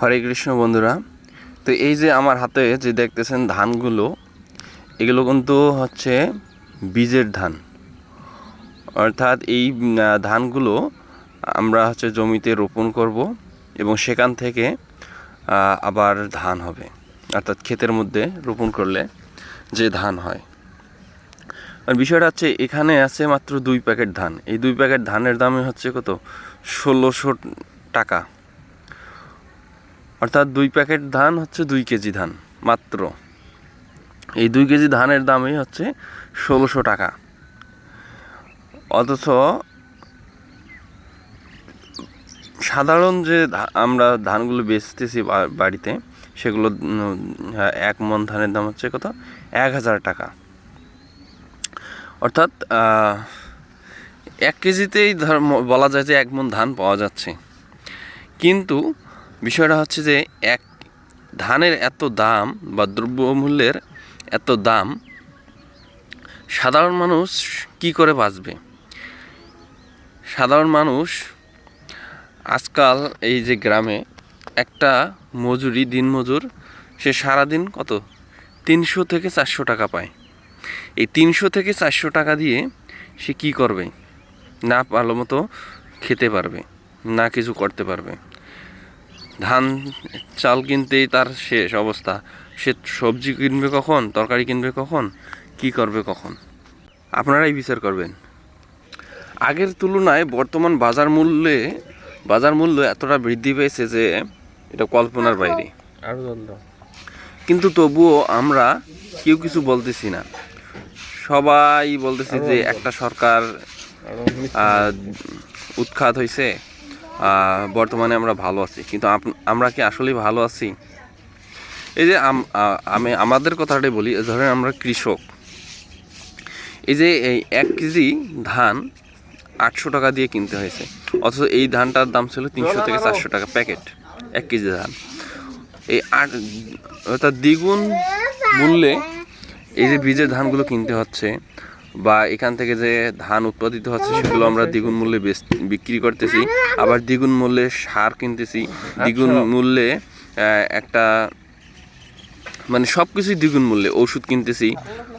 হরে কৃষ্ণ বন্ধুরা। তো এই যে আমার হাতে যে দেখতেছেন ধানগুলো, এগুলো কিন্তু হচ্ছে বীজের ধান। অর্থাৎ এই ধানগুলো আমরা হচ্ছে জমিতে রোপণ করব এবং সেখান থেকে আবার ধান হবে। অর্থাৎ ক্ষেতের মধ্যে রোপণ করলে যে ধান হয়। আর বিষয়টা হচ্ছে এখানে আছে মাত্র দুই প্যাকেট ধান। এই দুই প্যাকেট ধানের দামে হচ্ছে কত? ষোলোশো টাকা। অর্থাৎ দুই প্যাকেট ধান হচ্ছে দুই কেজি ধান, মাত্র। এই দুই কেজি ধানের দামই হচ্ছে ষোলোশো টাকা। অথচ সাধারণ যে আমরা ধানগুলো বেচতেছি বাড়িতে, সেগুলো এক মন ধানের দাম হচ্ছে কত? এক হাজার টাকা। অর্থাৎ এক কেজিতেই ধর বলা যায় যে এক মন ধান পাওয়া যাচ্ছে। কিন্তু বিষয়টা হচ্ছে যে এক, ধানের এত দাম বা দ্রব্যমূল্যের এত দাম, সাধারণ মানুষ কি করে বাঁচবে? সাধারণ মানুষ আজকাল এই যে গ্রামে একটা মজুরি দিনমজুর সে সারাদিন কত? তিনশো থেকে চারশো টাকা পায়। এই তিনশো থেকে চারশো টাকা দিয়ে সে কি করবে? না ভালো মতো খেতে পারবে, না কিছু করতে পারবে। ধান চাল কিনতেই তার শেষ অবস্থা। সে সবজি কিনবে কখন তরকারি কিনবে কখন কি করবে কখন? আপনারাই বিচার করবেন। আগের তুলনায় বর্তমান বাজার মূল্যে বাজার মূল্য এতটা বৃদ্ধি পেয়েছে যে এটা কল্পনার বাইরে। কিন্তু তবুও আমরা কেউ কিছু বলতেছি না। সবাই বলতেছে যে একটা সরকার উৎখাত হয়েছে বর্তমানে আমরা ভালো আছি। কিন্তু আমরা কি আসলেই ভালো আছি? এই যে আমি আমাদের কথাটাই বলি ধরেন আমরা কৃষক। এই যে এই এক কেজি ধান আটশো টাকা দিয়ে কিনতে হয়েছে। অথচ এই ধানটার দাম ছিল তিনশো থেকে চারশো টাকা প্যাকেট এক কেজি ধান। এই আট অর্থাৎ দ্বিগুণ মূল্যে এই যে বীজের ধানগুলো কিনতে হচ্ছে বা এখান থেকে যে ধান উৎপাদিত হচ্ছে সেগুলো আমরা দ্বিগুণ মূল্যে বিক্রি করতেছি। আবার দ্বিগুণ মূল্যে সার কিনতেছি। দ্বিগুণ মূল্যে আহ, একটা মানে সব কিছুই দ্বিগুণ মূল্যে। ওষুধ কিনতেছি।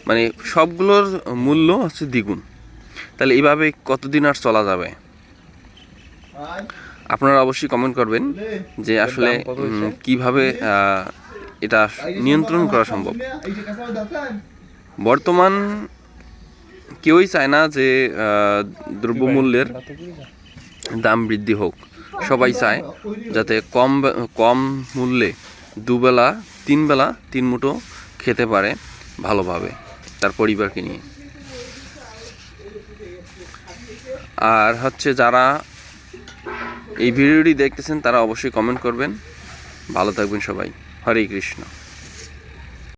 মানে সবগুলোর মূল্য হচ্ছে দ্বিগুণ। তাহলে এইভাবে কতদিন আর চলা যাবে? আপনারা অবশ্যই কমেন্ট করবেন যে আসলে কীভাবে আহ, এটা নিয়ন্ত্রণ করা সম্ভব? বর্তমান কেউই চায় না যে দ্রব্যমূল্যের দাম বৃদ্ধি হোক। সবাই চায় যাতে কম কম মূল্যে দুবেলা তিন বেলা তিন মুঠো খেতে পারে ভালোভাবে তার পরিবারকে নিয়ে। আর হচ্ছে যারা এই ভিডিওটি দেখতেছেন তারা অবশ্যই কমেন্ট করবেন। ভালো থাকবেন সবাই। হরে কৃষ্ণ।